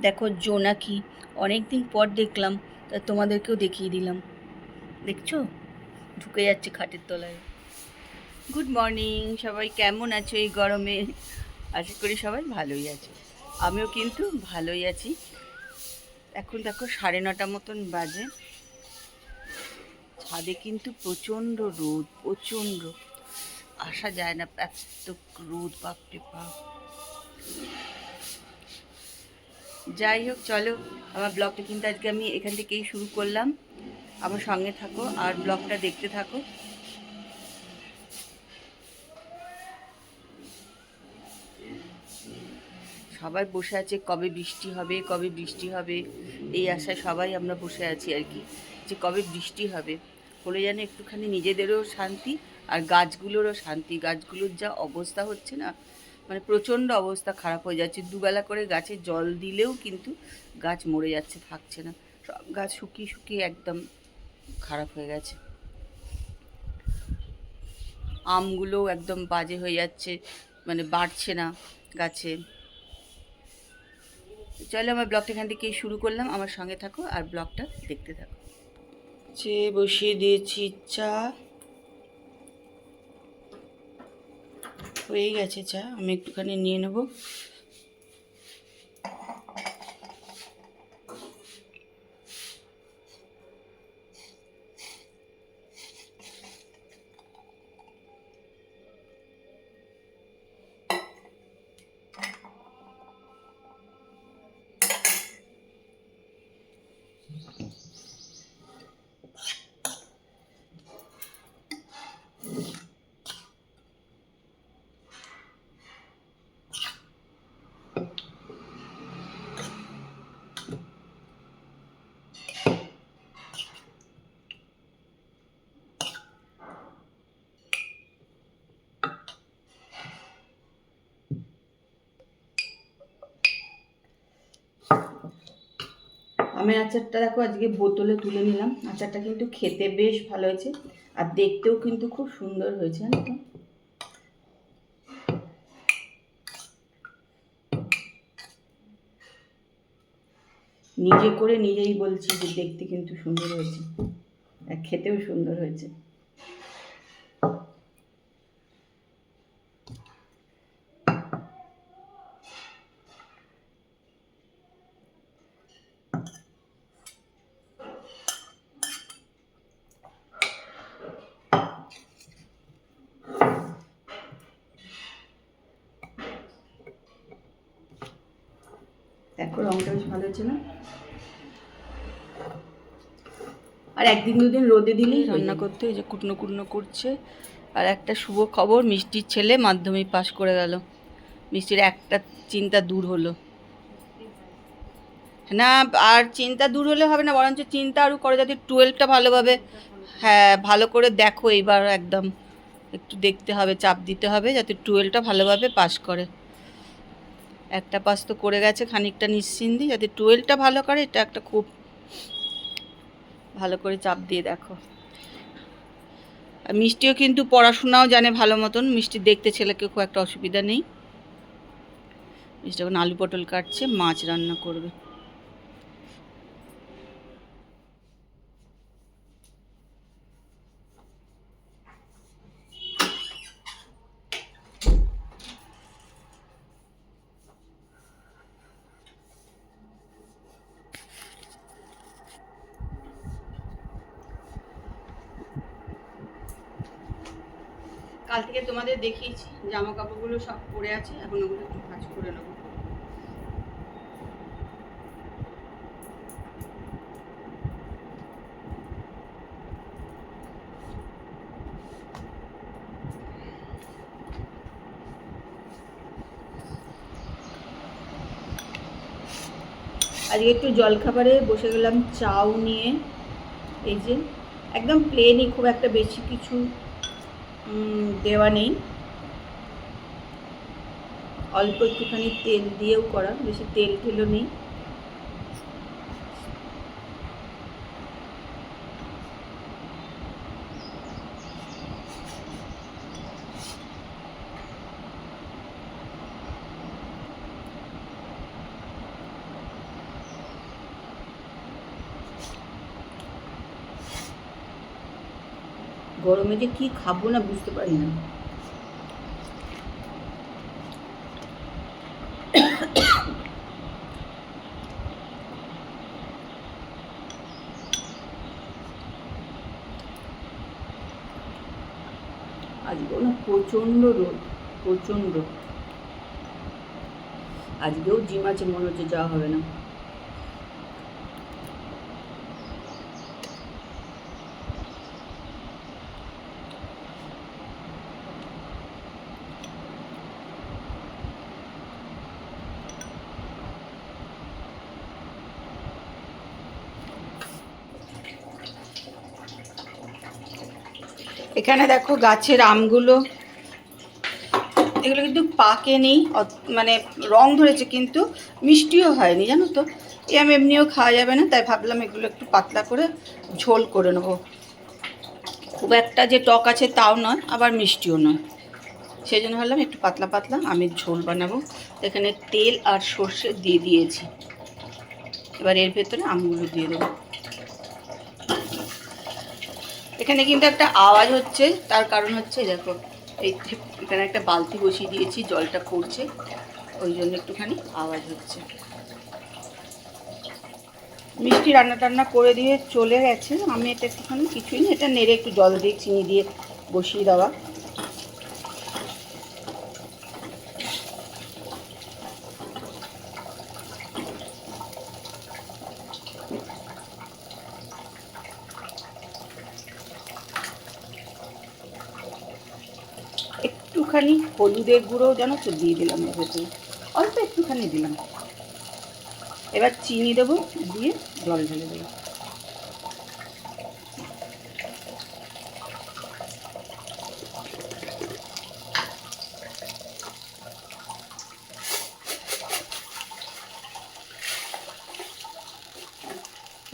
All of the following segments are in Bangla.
দেখো জোনাকি অনেক দিন পর দেখলাম, তা তোমাদেরকেও দেখিয়ে দিলাম। দেখছ? ঢুকে যাচ্ছে খাটের তলায়। গুড মর্নিং সবাই কেমন আছো এই গরমে? আশা করি সবাই ভালোই আছে। আমিও কিন্তু ভালোই আছি। এখন দেখো সাড়ে নটা মতন বাজে। ছাদে কিন্তু প্রচণ্ড রোদ, প্রচণ্ড। আসা যায় না, এত রোদ, বাপরে বাপ। যাই হোক, চলো, আমার ব্লগটা কিন্তু আজকে আমি এখান থেকেই শুরু করলাম। আমার সঙ্গে থাকো আর ব্লগটা দেখতে থাকো। সবাই বসে আছে, কবে বৃষ্টি হবে, কবে বৃষ্টি হবে, এই আশায় সবাই আমরা বসে আছি আর কি, যে কবে বৃষ্টি হবে। হলে যেন একটুখানি নিজেদেরও শান্তি আর গাছগুলোরও শান্তি। গাছগুলোর যা অবস্থা হচ্ছে না মানে প্রচণ্ড অবস্থা খারাপ হয়ে যাচ্ছে। দুবেলা করে গাছে জল দিলেও কিন্তু গাছ মরে যাচ্ছে, থাকছে না। সব গাছ শুকিয়ে শুকিয়ে একদম খারাপ হয়ে গেছে। আমগুলোও একদম বাজে হয়ে যাচ্ছে মানে বাড়ছে না গাছে। চলো আমার ব্লগটা এখান থেকে শুরু করলাম। আমার সঙ্গে থাকো আর ব্লগটা দেখতে থাকো। সে বসিয়ে দিয়েছি চা। হয়ে গেছে চা আমি একটুখানি নিয়ে নেব। আমের আচারটা দেখো আজকে বোতলে তুলে নিলাম। আচারটা কিন্তু খেতে বেশ ভালো হয়েছে, আর দেখতেও কিন্তু খুব সুন্দর হয়েছে, জানো তো। নিজে করে নিজেই বলছি যে দেখতে কিন্তু সুন্দর হয়েছে, আর খেতেও সুন্দর হয়েছে। দেখো রংটা বেশ ভালো হয়েছে না? আর একদিন দুদিন রোদে দিলেই রান্না করতে এই যে কুটনো কুটনো করছে। আর একটা শুভ খবর মিষ্টির ছেলে মাধ্যমিক পাশ করে গেল। মিষ্টির একটা চিন্তা দূর হলো। না আর চিন্তা দূর হলে হবে না বরঞ্চ চিন্তা আরও করো যাতে টুয়েলভটা ভালোভাবে হ্যাঁ ভালো করে দেখো। এইবার একদম একটু দেখতে হবে চাপ দিতে হবে যাতে টুয়েলভটা ভালোভাবে পাশ করে। একটা পাস তো করে গেছে, খানিকটা নিশ্চিন্দি যাতে টুয়েলটা ভালো করে, এটা একটা খুব ভালো করে চাপ দিয়ে দেখো। মিষ্টিও কিন্তু পড়াশোনাও জানে ভালো মতন। মিষ্টি দেখতে ছেলেকে খুব একটা অসুবিধা নেই। মিষ্টি এখন আলু পটল কাটছে, মাছ রান্না করবে। কাল থেকে তোমাদের দেখিয়েছি জামা কাপড়গুলো সব পরে আছে, এখন ওগুলো একটু ভাঁজ করে নেব। আজকে একটু জলখাবারে বসে গেলাম চাউ নিয়ে। এই যে, একদম প্লেনই খুব একটা বেশি কিছু দেওয়া নেই। অল্প একটুখানি তেল দিয়েও করা বেশি তেল টেলও নেই। গরমে যে কি খাব না বুঝতে পারি না। আজকেও না প্রচণ্ড রোদ, প্রচণ্ড। আজকেও জিম আছে, মনে হচ্ছে যাওয়া হবে না। এখানে দেখো গাছের আমগুলো। এগুলো কিন্তু পাকেনি মানে রং ধরেছে কিন্তু মিষ্টিও হয়নি, জানো তো? এ আমি এমনিও খাওয়া যাবে না, তাই ভাবলাম এগুলো একটু পাতলা করে ঝোল করে নেব। খুব একটা যে টক আছে তাও নয়, আবার মিষ্টিও নয়। সেই জন্য ভাবলাম একটু পাতলা পাতলা আমি ঝোল বানাবো। এখানে তেল আর সর্ষে দিয়ে দিয়েছি। এবার এর ভেতরে আমগুলো দিয়ে দেবো। এখানে কিন্তু একটা আওয়াজ হচ্ছে, তার কারণ হচ্ছে দেখো, এই এখানে একটা বালতি বসিয়ে দিয়েছি, জলটা পড়ছে, ওই জন্য একটুখানি আওয়াজ হচ্ছে। মিষ্টি রান্না টান্না করে দিয়ে চলে গেছে, আমি এটা একটুখানি কিছুই না, এটা নেড়ে একটু জল দিয়ে, চিনি দিয়ে বসিয়ে দেওয়া। একটুখানি হলুদের গুঁড়ো জানো তো দিয়ে দিলাম এর ভেতরে। অল্প একটুখানি দিলাম। এবার চিনি দেবো, দিয়ে জল ঢেলে দেবো।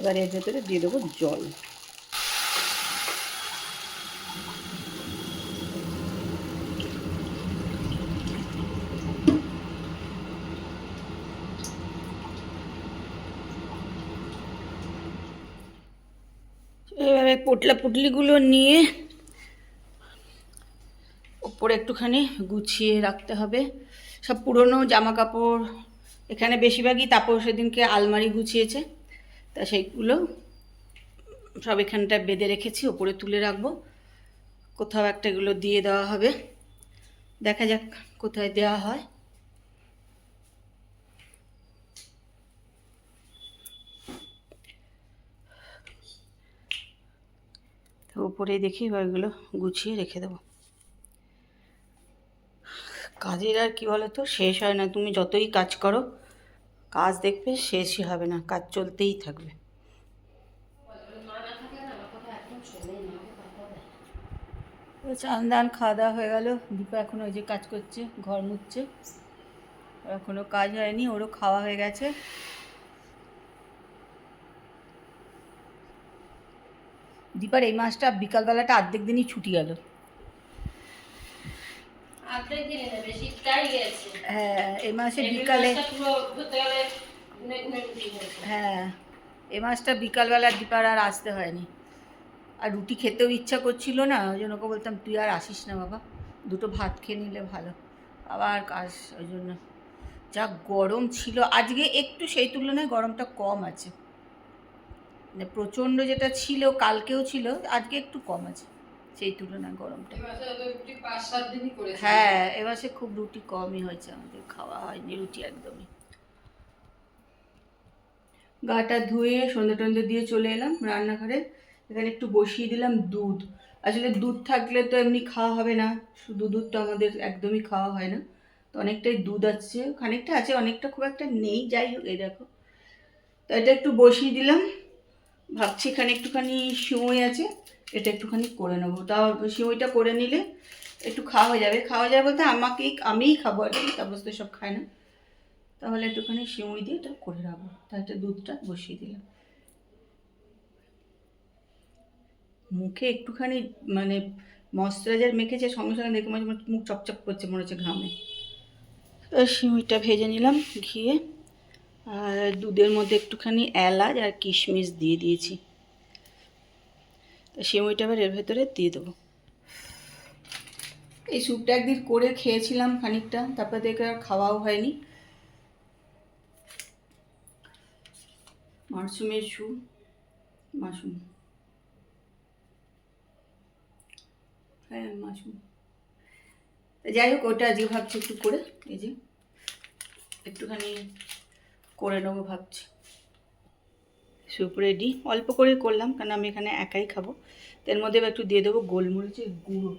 এবার এর ভেতরে দিয়ে দেবো জল এবারে পোটলা পুটলিগুলো নিয়ে ওপরে একটুখানি গুছিয়ে রাখতে হবে। সব পুরনো জামা কাপড় এখানে বেশিরভাগই তাপর সেদিনকে আলমারি গুছিয়েছে। তা সেইগুলো সব এখানটা বেঁধে রেখেছি, ওপরে তুলে রাখব। কোথাও একটা এগুলো দিয়ে দেওয়া হবে। দেখা যাক কোথায় দেওয়া হয়। তো উপরে দেখি এবার এগুলো গুছিয়ে রেখে দেবো। কাজের আর কি বলো তো শেষ হয় না। তুমি যতই কাজ করো, কাজ দেখবে শেষই হবে না। কাজ চলতেই থাকবে। চান দান খাওয়া দাওয়া হয়ে গেল। দীপা এখন ওই যে কাজ করছে, ঘর মুছছে। এখনও কাজ হয়নি, ওরও খাওয়া হয়ে গেছে। দীপার এই মাসটা বিকালবেলাটা অর্ধেক দিনই ছুটি গেল। হ্যাঁ এই মাসে বিকালে। হ্যাঁ এ মাসটা বিকালবেলা দীপার আর আসতে হয়নি। আর রুটি খেতেও ইচ্ছা করছিল না ওই জন্য ওকে বলতাম তুই আর আসিস না বাবা দুটো ভাত খেয়ে নিলে ভালো। আবার কাজ ওই জন্য। যা গরম ছিল আজকে একটু সেই তুলনায় গরমটা কম আছে। প্রচণ্ড যেটা ছিল কালকেও ছিল আজকে একটু কম আছে সেই তুলনায় গরমটা। হ্যাঁ এবারে খুব রুটি কমই হয়েছে আমাদের খাওয়া হয়নি রুটি একদমই। গাটা ধুয়ে সন্ধে টন্ধে দিয়ে চলে এলাম রান্নাঘরে। এখানে একটু বসিয়ে দিলাম দুধ। আসলে দুধ থাকলে তো এমনি খাওয়া হবে না শুধু দুধটা আমাদের একদমই খাওয়া হয় না। তো অনেকটাই দুধ আছে খানিকটা আছে অনেকটা খুব একটা নেই যাই হোক এই দেখো। তো এটা একটু বসিয়ে দিলাম। ভাবছি এখানে একটুখানি সিমই আছে, এটা একটুখানি করে নেব। তাও সিমইটা করে নিলে একটু খাওয়া হয়ে যাবে। খাওয়া যাবে বলতে আমাকেই, আমিই খাব আর কি তারপর তো সব খায় না। তাহলে একটুখানি সিমই দিয়ে এটা করে রাখব তাই এটা দুধটা বসিয়ে দিলাম। মুখে একটুখানি মানে ময়শ্চারাইজার মেখেছে, সঙ্গে সঙ্গে দেখে মাঝে মুখ চপচপ করছে মনে হচ্ছে ঘামে। তো সিমইটা ভেজে নিলাম, ঘিয়ে আর দুধের মধ্যে একটুখানি এলাচ আর কিশমিশ দিয়ে দিয়েছি। তা সিমইটা এবার এর ভেতরে দিয়ে দেবো। এই স্যুপটা একদিন করে খেয়েছিলাম খানিকটা, তারপর দেখে আর খাওয়াও হয়নি। মাশরুমের স্যুপ, মাশরুম। হ্যাঁ মাশরুম। যাই হোক, ওটা আজকে ভাবছি একটু করে, এই যে একটুখানি করে নেব ভাবছি। স্যুপ রেডি অল্প করে করলাম, কারণ আমি এখানে একাই খাব। তো এর মধ্যে একটু দিয়ে দেবো গোলমরিচের গুঁড়ো।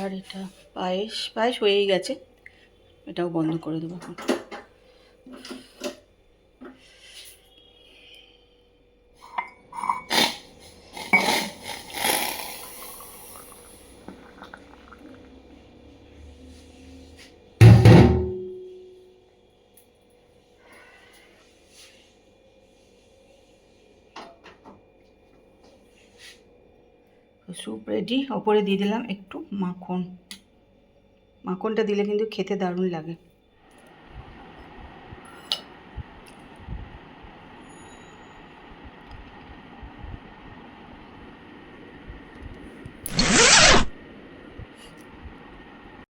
আর এটা পায়েস পায়েস হয়েই গেছে। এটাও বন্ধ করে দেবো এখন। স্যুপ রেডি ওপরে দিয়ে দিলাম একটু মাখন। মাখনটা দিলে কিন্তু খেতে দারুণ লাগে।